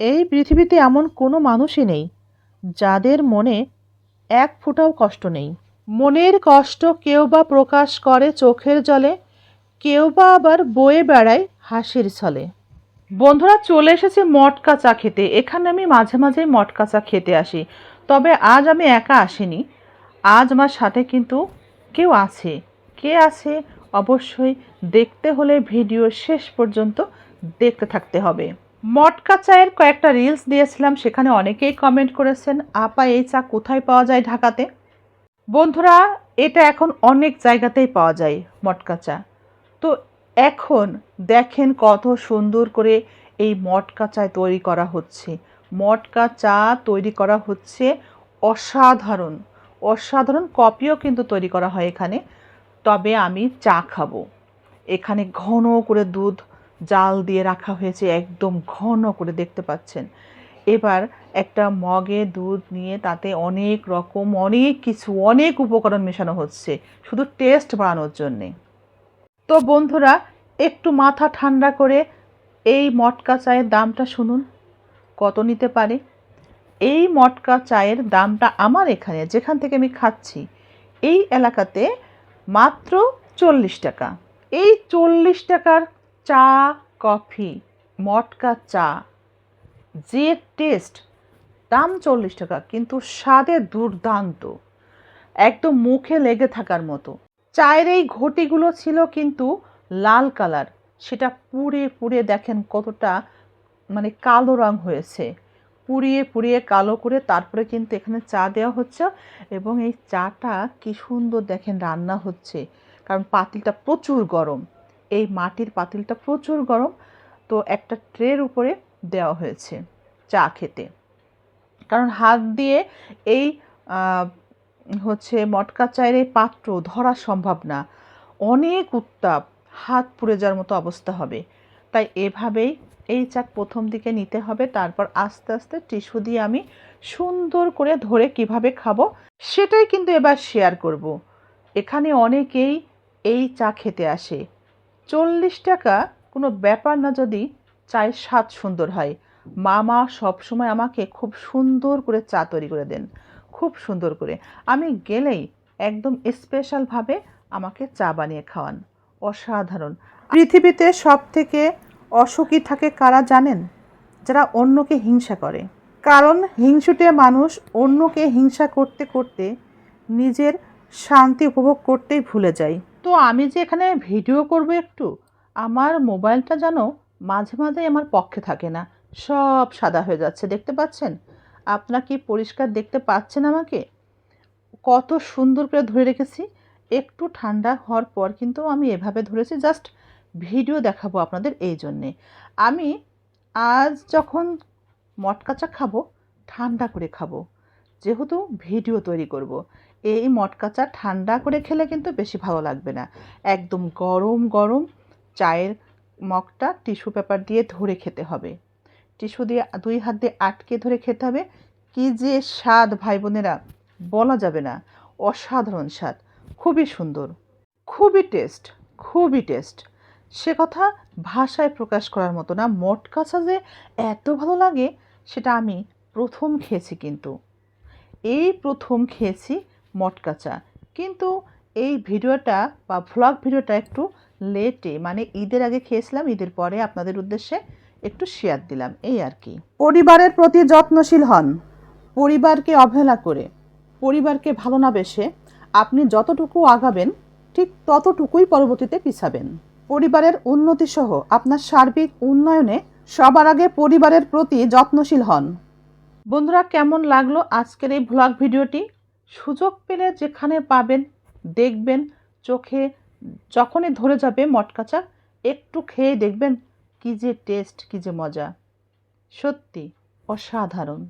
এই পৃথিবীতে এমন কোনো মানুষই নেই, যাদের মনে এক ফোঁটাও কষ্ট নেই। মনের কষ্ট কেউ বা প্রকাশ করে চোখের জলে, কেউ বা আবার বয়ে বেড়ায় হাসির ছলে। বন্ধুরা, চলে এসেছে মটকা চা খেতে। এখানে আমি মাঝে মাঝে মটকা চা খেতে আসি, তবে আজ আমি একা আসিনি। আজ আমার সাথে কিন্তু কেউ আছে। কে আছে? অবশ্যই দেখতে হলে ভিডিও শেষ পর্যন্ত দেখতে থাকতে হবে। মটকা চায়ের কয়েকটা রিলস দিয়েছিলাম, সেখানে অনেকেই কমেন্ট করেছেন, আপা, এই চা কোথায় পাওয়া যায় ঢাকাতে? বন্ধুরা, এটা এখন অনেক জায়গাতেই পাওয়া যায় মটকা চা। তো এখন দেখেন কত সুন্দর করে এই মটকা চায় তৈরি করা হচ্ছে। মটকা চা তৈরি করা হচ্ছে অসাধারণ। অসাধারণ কপিও কিন্তু তৈরি করা হয় এখানে। তবে আমি চা খাব। এখানে ঘন করে দুধ জাল দিয়ে রাখা হয়েছে, একদম ঘন করে দেখতে পাচ্ছেন। এবার একটা মগে দুধ নিয়ে তাতে অনেক রকম, অনেক কিছু, অনেক উপকরণ মেশানো হচ্ছে, শুধু টেস্ট বাড়ানোর জন্যে। তো বন্ধুরা, একটু মাথা ঠান্ডা করে এই মটকা চায়ের দামটা শুনুন। কত নিতে পারে? এই মটকা চায়ের দামটা আমার এখানে, যেখান থেকে আমি খাচ্ছি, এই এলাকাতে মাত্র চল্লিশ টাকা। এই চল্লিশ টাকার চা, কফি, মটকা চা, যে টেস্ট দাম চল্লিশ টাকা, কিন্তু স্বাদে দুর্দান্ত। একদম মুখে লেগে থাকার মতো। চায়ের এই ঘটিগুলো ছিল কিন্তু লাল কালার। সেটা পুড়ে পুড়ে দেখেন কতটা মানে কালো রং হয়েছে। পুড়িয়ে পুড়িয়ে কালো করে তারপরে কিন্তু এখানে চা দেওয়া হচ্ছে এবং এই চাটা কি সুন্দর দেখেন রান্না হচ্ছে। কারণ পাতিলটা প্রচুর গরম। এই মাটির পাতিলটা প্রচুর গরম, তো একটা ট্রের উপরে দেওয়া হয়েছে চা খেতে। কারণ হাত দিয়ে এই হচ্ছে মটকা চায়ের এই পাত্র ধরা সম্ভব না। অনেক উত্তাপ, হাত পুড়ে যাওয়ার মতো অবস্থা হবে। তাই এভাবেই এই চা প্রথম দিকে নিতে হবে, তারপর আস্তে আস্তে টিস্যু দিয়ে আমি সুন্দর করে ধরে কীভাবে খাব সেটাই কিন্তু এবার শেয়ার করব। এখানে অনেকেই এই চা খেতে আসে। চল্লিশ টাকা কোনো ব্যাপার না যদি চায়ের স্বাদ সুন্দর হয়। মামা সবসময় আমাকে খুব সুন্দর করে চা তৈরি করে দেন, খুব সুন্দর করে। আমি গেলেই একদম স্পেশালভাবে আমাকে চা বানিয়ে খাওয়ান। অসাধারণ। পৃথিবীতে সব থেকে অসুখী থাকে কারা জানেন? যারা অন্যকে হিংসা করে। কারণ হিংসুটে মানুষ অন্যকে হিংসা করতে করতে নিজের শান্তি উপভোগ করতেই ভুলে যায়। তো আমি যে এখানে ভিডিও করব একটু, আমার মোবাইলটা যেন মাঝে মাঝে আমার পক্ষে থাকে না। সব সাদা হয়ে যাচ্ছে, দেখতে পাচ্ছেন? আপনার কি পরিষ্কার দেখতে পাচ্ছেন আমাকে? কত সুন্দর করে ধরে রেখেছি। একটু ঠান্ডা হওয়ার পর কিন্তু আমি এভাবে ধরেছি, জাস্ট ভিডিও দেখাবো আপনাদের এই জন্যে। আমি আজ যখন মটকাচা খাব, ঠান্ডা করে খাব। যেহেতু ভিডিও তৈরি করব। এই মটকা চা ঠান্ডা করে খেলে কিন্তু বেশি ভালো লাগবে না। একদম গরম গরম চায়ের মগটা টিস্যু পেপার দিয়ে ধরে খেতে হবে। টিস্যু দিয়ে দুই হাত দিয়ে আটকে ধরে খেতে হবে। কি যে স্বাদ, ভাই বোনেরা, বলা যাবে না। অসাধারণ স্বাদ, খুবই সুন্দর, খুবই টেস্ট খুবই টেস্ট। সে কথা ভাষায় প্রকাশ করার মতো না মটকা চা যে এত ভালো লাগে, সেটা আমি প্রথম খেয়েছি কিন্তু। এই প্রথম খেয়েছি মটকা চা। কিন্তু এই ভিডিওটা বা ভ্লগ ভিডিওটা একটু লেটে মানে ঈদের আগে খেয়েছিলাম, ঈদের পরে আপনাদের উদ্দেশ্যে একটু শেয়ার দিলাম, এই আর কি। পরিবারের প্রতি যত্নশীল হন, পরিবারকে অবহেলা করে, পরিবারকে ভালো না বেসে আপনি যতটুকু আগাবেন, ঠিক ততটুকুই পরবর্তীতে পিছাবেন। পরিবারের উন্নতি সহ আপনার সার্বিক উন্নয়নে সবার আগে পরিবারের প্রতি যত্নশীল হন। বন্ধুরা, কেমন লাগল আজকের এই ভ্লগ ভিডিওটি? সুযোগ পেলে যেখানে পাবেন, দেখবেন, চোখে যখনই ধরে যাবে মটকাচা একটু খেয়ে দেখবেন কী যে টেস্ট কী যে মজা। সত্যি অসাধারণ।